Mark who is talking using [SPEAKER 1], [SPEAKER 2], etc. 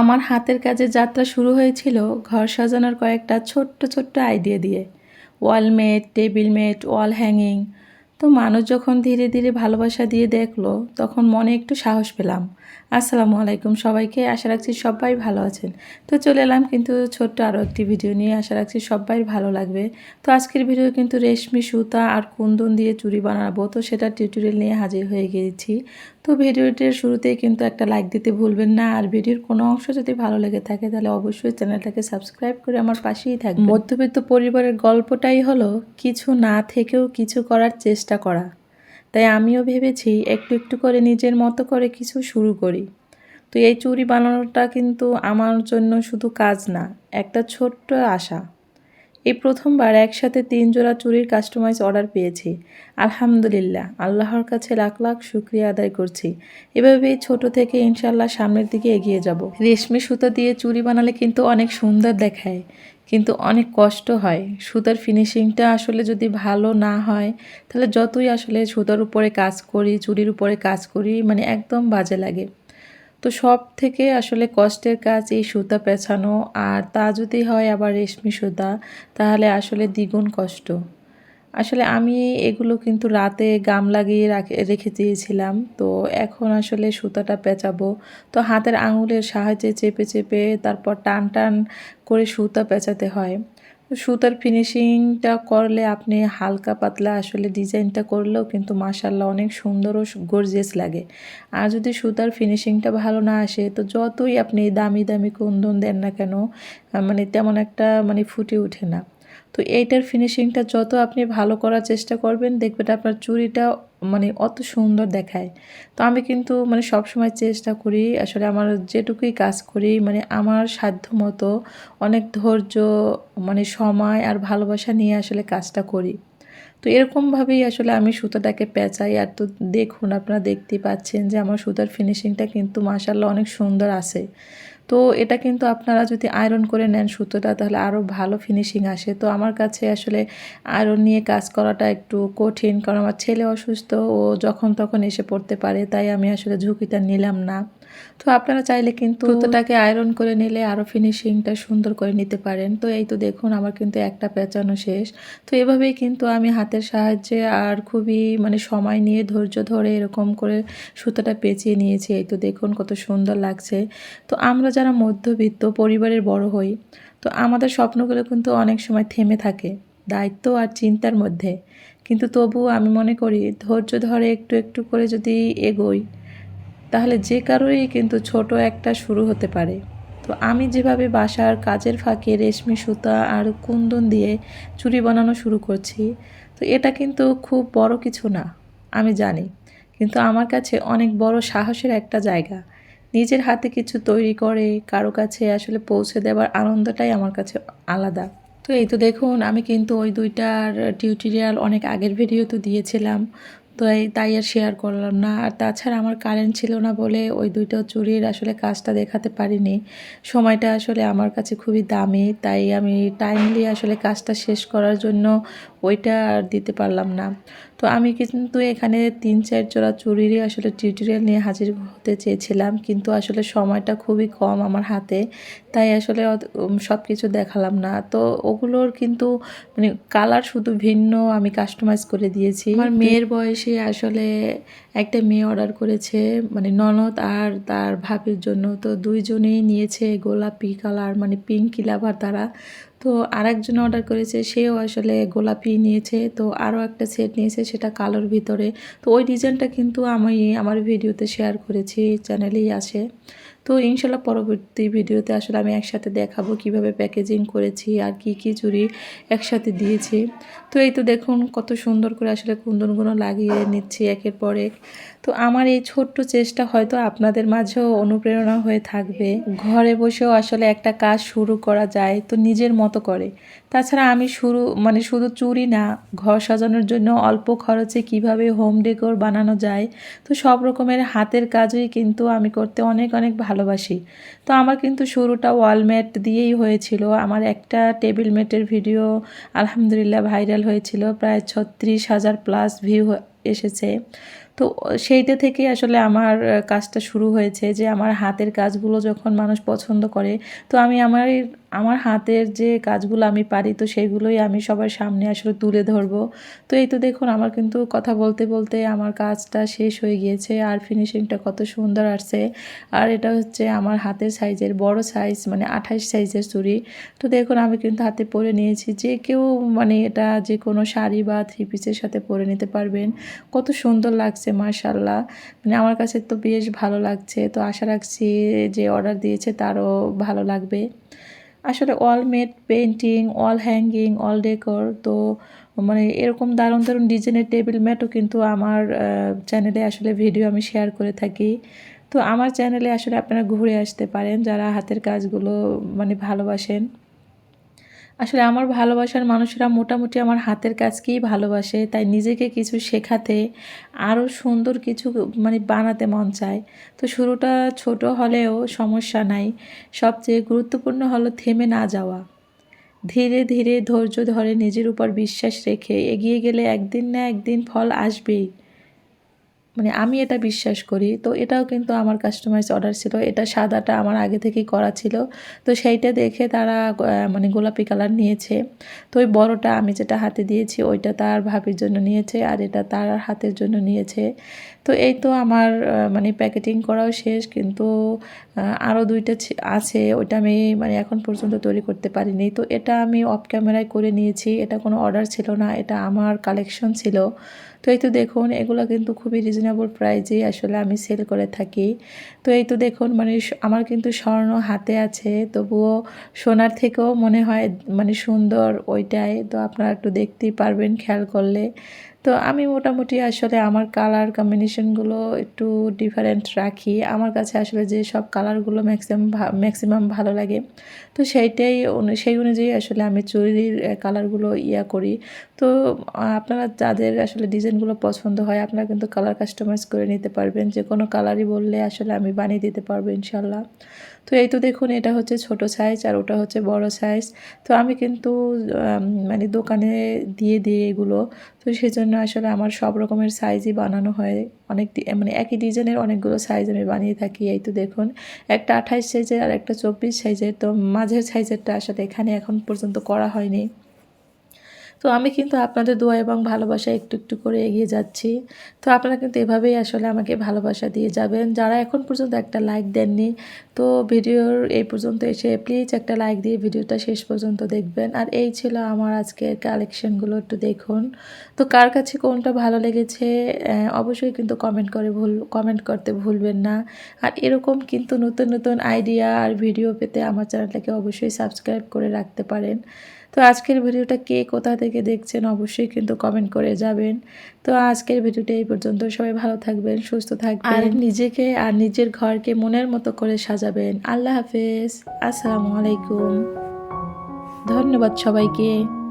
[SPEAKER 1] আমার হাতের কাজের যাত্রা শুরু হয়েছিল ঘর সাজানোর কয়েকটা ছোট্ট ছোট্ট আইডিয়া দিয়ে। Wall mat table mat wall hanging তো মানুষ যখন ধীরে ধীরে ভালোবাসা দিয়ে দেখল, তখন মনে একটু সাহস পেলাম। আসসালামু আলাইকুম সবাইকে, আশা রাখছি সবাই ভালো আছেন। তো চলে এলাম কিন্তু ছোট্ট আরও একটি ভিডিও নিয়ে, আশা রাখছি সবাই ভালো লাগবে। তো আজকের ভিডিও কিন্তু রেশমি, সুতা আর কুন্দন দিয়ে চুড়ি বানাবো। তো সেটা টিউটোরিয়াল নিয়ে হাজির হয়ে গিয়েছি তো ভিডিওটির শুরুতেই কিন্তু একটা লাইক দিতে ভুলবেন না। আর ভিডিওর কোনো অংশ যদি ভালো লেগে থাকে, তাহলে অবশ্যই চ্যানেলটাকে সাবস্ক্রাইব করে আমার পাশেই থাকবে মধ্যবিত্ত পরিবারের গল্পটাই হলো, কিছু না থেকেও কিছু করার চেষ্টা করা। তাই আমিও ভেবেছি, একটু একটু করে নিজের মতো করে কিছু শুরু করি। তো এই চুরি বানানোটা কিন্তু আমার জন্য শুধু কাজ না, একটা ছোট্ট আশা। এই প্রথমবার একসাথে তিন জোড়া চুরির কাস্টমাইজ অর্ডার পেয়েছি। আলহামদুলিল্লাহ, আল্লাহর কাছে লাখ লাখ শুক্রিয়া আদায় করছি। এভাবেই ছোট থেকে ইনশাল্লাহ সামনের দিকে এগিয়ে যাব। রেশমি সুতো দিয়ে চুড়ি বানালে কিন্তু অনেক সুন্দর দেখায়, কিন্তু অনেক কষ্ট হয়। সুতার ফিনিশিংটা আসলে যদি ভালো না হয়, তাহলে যতই আসলে সুতার উপরে কাজ করি, চুরির উপরে কাজ করি মানে একদম বাজে লাগে। তো সব থেকে আসলে কষ্টের কাজ এই সুতা পেছানো, আর তা যদি হয় আবার রেশমি সুতা, তাহলে আসলে দ্বিগুণ কষ্ট। আসলে আমি এগুলো কিন্তু রাতে গাম লাগিয়ে রাখে, রেখে দিয়েছিলাম, তো এখন আসলে সুতাটা পেঁচাবো। তো হাতের আঙুলের সাহায্যে চেপে চেপে তারপর টান টান করে সুতা পেঁচাতে হয়। সুতার ফিনিশিংটা করলে আপনি হালকা পাতলা আসলে ডিজাইনটা করলেও কিন্তু মাসাল্লাহ অনেক সুন্দর ও গর্জিয়াস লাগে। আর যদি সুতার ফিনিশিংটা ভালো না আসে, তো যতই আপনি দামি দামি কুন্দন দেন না কেন মানে তেমন একটা মানে ফুটে ওঠে না। তো এইটার ফিনিশিংটা যত আপনি ভালো করার চেষ্টা করবেন, দেখবেন আপনার চুরিটা মানে অত সুন্দর দেখায়। তো আমি কিন্তু মানে সব সময় চেষ্টা করি, আসলে আমার যেটুকুই কাজ করি মানে আমার সাধ্য মতো অনেক ধৈর্য মানে সময় আর ভালোবাসা নিয়ে আসলে কাজটা করি। তো এরকমভাবেই আসলে আমি সুতোটাকে পেঁচাই। আর তো দেখুন, আপনারা দেখতেই পাচ্ছেন যে আমার সুতার ফিনিশিংটা কিন্তু মাসাল্লাহ অনেক সুন্দর আছে। তো এটা কিন্তু আপনারা যদি আয়রন করে নেন সুতোটা, তাহলে আরও ভালো ফিনিশিং আসে। তো আমার কাছে আসলে আয়রন নিয়ে কাজ করাটা একটু কঠিন, কারণ আমার ছেলে অসুস্থ, ও যখন তখন এসে পড়তে পারে, তাই আমি আসলে ঝুঁকিটা নিলাম না। তো আপনারা চাইলে কিন্তু সুতোটাকে আয়রন করে নিলে আরও ফিনিশিংটা সুন্দর করে নিতে পারেন। তো এই তো দেখুন, আমার কিন্তু একটা পেঁচানো শেষ। তো এভাবেই কিন্তু আমি হাতের সাহায্যে আর খুবই মানে সময় নিয়ে, ধৈর্য ধরে এরকম করে সুতোটা পেঁচিয়ে নিয়েছি। এই তো দেখুন, কত সুন্দর লাগছে। তো আমরা যারা মধ্যবিত্ত, পরিবারের বড় হই, তো আমাদের স্বপ্নগুলো কিন্তু অনেক সময় থেমে থাকে, দায়িত্ব আর চিন্তার মধ্যে। কিন্তু তবুও আমি মনে করি, ধৈর্য ধরে একটু একটু করে যদি এগোই, তাহলে যে কারোরই কিন্তু ছোট একটা শুরু হতে পারে। তো আমি যেভাবে বাসার কাজের ফাঁকে রেশমি, সুতা আর কুন্দন দিয়ে চুরি বানানো শুরু করছি, তো এটা কিন্তু খুব বড় কিছু না, আমি জানি। কিন্তু আমার কাছে অনেক বড় সাহসের একটা জায়গা নিজের হাতে কিছু তৈরি করে কারও কাছে আসলে পৌঁছে দেওয়ার আনন্দটাই আমার কাছে আলাদা। তো এই তো দেখুন, আমি কিন্তু ওই দুইটার টিউটোরিয়াল অনেক আগের ভিডিও তো দিয়েছিলাম। তো এই তাই আর শেয়ার করলাম না। আর তাছাড়া আমার কারেন্ট ছিল না বলে ওই দুইটা চুরির আসলে কাজটা দেখাতে পারিনি। সময়টা আসলে আমার কাছে খুবই দামি, তাই আমি টাইমলি আসলে কাজটা শেষ করার জন্য ওইটা আর দিতে পারলাম না। তো আমি কিন্তু এখানে তিন, চার জোড়া চুরিরই আসলে টিউটোরিয়াল নিয়ে হাজির হতে চেয়েছিলাম। কিন্তু আসলে সময়টা খুবই কম আমার হাতে। তাই আসলে সব কিছু দেখালাম না। তো ওগুলোর কিন্তু মানে কালার শুধু ভিন্ন আমি কাস্টমাইজ করে দিয়েছি। আমার মেয়ের বয়সে আসলে একটা মেয়ে অর্ডার করেছে মানে ননদ আর তার ভাবির জন্য। তো দুইজনেই নিয়েছে গোলাপি কালার মানে পিঙ্ক লাভার তারা। তো আর একজন অর্ডার করেছে, সেও আসলে গোলাপি নিয়েছে, তো আরও একটা সেট নিয়েছে, সেটা কালোর ভিতরে। তো ওই ডিজাইনটা কিন্তু আমি আমার ভিডিওতে শেয়ার করেছি চ্যানেলেই আছে। তো ইনশাল্লাহ পরবর্তী ভিডিওতে আসলে আমি একসাথে দেখাবো কীভাবে প্যাকেজিং করেছি আর কি কি চুরি একসাথে দিয়েছি। তো এই তো দেখুন কত সুন্দর করে আসলে কুন্দনগুলো লাগিয়ে নিচ্ছি একের পর এক। তো আমার এই ছোট্ট চেষ্টা হয়তো আপনাদের মাঝেও অনুপ্রেরণা হয়ে থাকবে। ঘরে বসেও আসলে একটা কাজ শুরু করা যায় তো নিজের মতো করে। তাছাড়া আমি শুরু মানে শুধু চুরি না, ঘর সাজানোর জন্য অল্প খরচে কীভাবে হোম ডেকোর বানানো যায়, তো সব রকমের হাতের কাজই কিন্তু আমি করতে অনেক অনেক ভালোবাসি। তো আমার কিন্তু শুরুটা ওয়ালমেট দিয়েই হয়েছিল। আমার একটা টেবিল ম্যাটের ভিডিও আলহামদুলিল্লাহ ভাইরাল হয়েছিল। প্রায় ছত্রিশ হাজার প্লাস ভিউ এসেছে। তো সেইটা থেকে আসলে আমার কাজটা শুরু হয়েছে যে আমার হাতের কাজগুলো যখন মানুষ পছন্দ করে, তো আমি আমার আমার হাতের যে কাজগুলো আমি পারি, তো সেগুলোই আমি সবার সামনে আসলে তুলে ধরবো। তো এই তো দেখুন, আমার কিন্তু কথা বলতে বলতে আমার কাজটা শেষ হয়ে গিয়েছে আর ফিনিশিংটা কত সুন্দর আসছে। আর এটা হচ্ছে আমার হাতের সাইজের বড় সাইজ মানে আঠাশ সাইজের চুড়ি। তো দেখুন, আমি কিন্তু হাতে পরে নিয়েছি, যে কেউ মানে এটা যে কোনো শাড়ি বা থ্রি পিসের সাথে পরে নিতে পারবেন। কত সুন্দর লাগছে মার্শাল্লাহ মানে আমার কাছে তো বেশ ভালো লাগছে। তো আশা রাখছি যে অর্ডার দিয়েছে তারও ভালো লাগবে। আসলে all made painting all hanging all decor তো মানে এরকম দারুণ দারুণ ডিজাইনের টেবিল ম্যাটও কিন্তু আমার চ্যানেলে আসলে ভিডিও আমি শেয়ার করে থাকি। তো আমার চ্যানেলে আসলে আপনারা ঘুরে আসতে পারেন যারা হাতের কাজগুলো মানে ভালোবাসেন। আসলে আমার ভালোবাসার মানুষেরা মোটামুটি আমার হাতের কাজকেই ভালোবাসে, তাই নিজেকে কিছু শেখাতে আরও সুন্দর কিছু মানে বানাতে মন চায়। তো শুরুটা ছোট হলেও সমস্যা নাই, সবচেয়ে গুরুত্বপূর্ণ হলো থেমে না যাওয়া। ধীরে ধীরে ধৈর্য ধরে নিজের উপর বিশ্বাস রেখে এগিয়ে গেলে একদিন না একদিন ফল আসবেই। মানে আমি এটা বিশ্বাস করি। তো এটাও কিন্তু আমার কাস্টমাইজ অর্ডার ছিল। এটা সাদাটা আমার আগে থেকেই করা ছিল। তো সেইটা দেখে তারা মানে গোলাপি কালার নিয়েছে। তো ওই বড়টা আমি যেটা হাতে দিয়েছি, ওইটা তার ভাবির জন্য নিয়েছে আর এটা তার হাতের জন্য নিয়েছে। তো এই তো আমার মানে প্যাকেটিং করাও শেষ। কিন্তু আরও দুইটা আছে। ওইটা আমি মানে এখন পর্যন্ত তৈরি করতে পারিনি। তো এটা আমি অফ ক্যামেরায় করে নিয়েছি। এটা কোনো অর্ডার ছিল না। এটা আমার কালেকশন ছিল। তো এই তো দেখুন, এগুলো কিন্তু খুবই রিজনেবল প্রাইজে আসলে আমি সেল করে থাকি। তো এই তো দেখুন মানে আমার কিন্তু স্বর্ণ হাতে আছে, তবুও সোনার থেকেও মনে হয় মানে সুন্দর ওইটাই। তো আপনারা একটু দেখতেই পারবেন, খেয়াল করলে। তো আমি মোটামুটি আসলে আমার কালার কম্বিনেশনগুলো একটু ডিফারেন্ট রাখি। আমার কাছে আসলে যে সব কালারগুলো ম্যাক্সিমাম ম্যাক্সিমাম ভালো লাগে, তো সেইটাই সেই অনুযায়ী আসলে আমি চুরির কালারগুলো ইয়া করি। তো আপনারা যাদের আসলে ডিজাইনগুলো পছন্দ হয়, আপনারা কিন্তু কালার কাস্টমাইজ করে নিতে পারবেন। যে কোনো কালারই বললে আসলে আমি বানিয়ে দিতে পারব ইনশাল্লাহ। তো এই তো দেখুন, এটা হচ্ছে ছোট সাইজ আর ওটা হচ্ছে বড় সাইজ তো আমি কিন্তু মানে দোকানে দিয়ে দিই এগুলো। তো সেজন্য আসলে আমার সব রকমের সাইজই বানানো হয়। অনেক মানে একই ডিজাইনের অনেকগুলো সাইজ আমি বানিয়ে থাকি, এই তো দেখুন। একটা আঠাইশ সাইজের আর একটা চব্বিশ সাইজের তো মাঝের সাইজেরটা আসলে এখানে এখন পর্যন্ত করা হয়নি। তো আমি কিন্তু আপনাদের দোয়া এবং ভালোবাসা একটু একটু করে এগিয়ে যাচ্ছি। তো আপনারা কিন্তু এভাবেই আসলে আমাকে ভালোবাসা দিয়ে যাবেন। যারা এখন পর্যন্ত একটা লাইক দেননি, তো ভিডিওর এই পর্যন্ত এসে প্লিজ একটা লাইক দিয়ে ভিডিওটা শেষ পর্যন্ত দেখবেন। আর এই ছিল আমার আজকের কালেকশনগুলো একটু দেখুন। তো কার কাছে কোনটা ভালো লেগেছে অবশ্যই কিন্তু কমেন্ট করে ভুল কমেন্ট করতে ভুলবেন না। আর এরকম কিন্তু নতুন নতুন আইডিয়া আর ভিডিও পেতে আমার চ্যানেলটাকে অবশ্যই সাবস্ক্রাইব করে রাখতে পারেন। তো আজকের ভিডিওটা কে কোথা থেকে দেখছেন অবশ্যই কিন্তু কমেন্ট করে যাবেন। তো আজকের ভিডিওটা এই পর্যন্ত। সবাই ভালো থাকবেন, সুস্থ থাকবেন। আর নিজেকে আর নিজের ঘরকে মনের মতো করে সাজাবেন। আল্লাহ হাফেজ। আসসালামু আলাইকুম। ধন্যবাদ সবাইকে।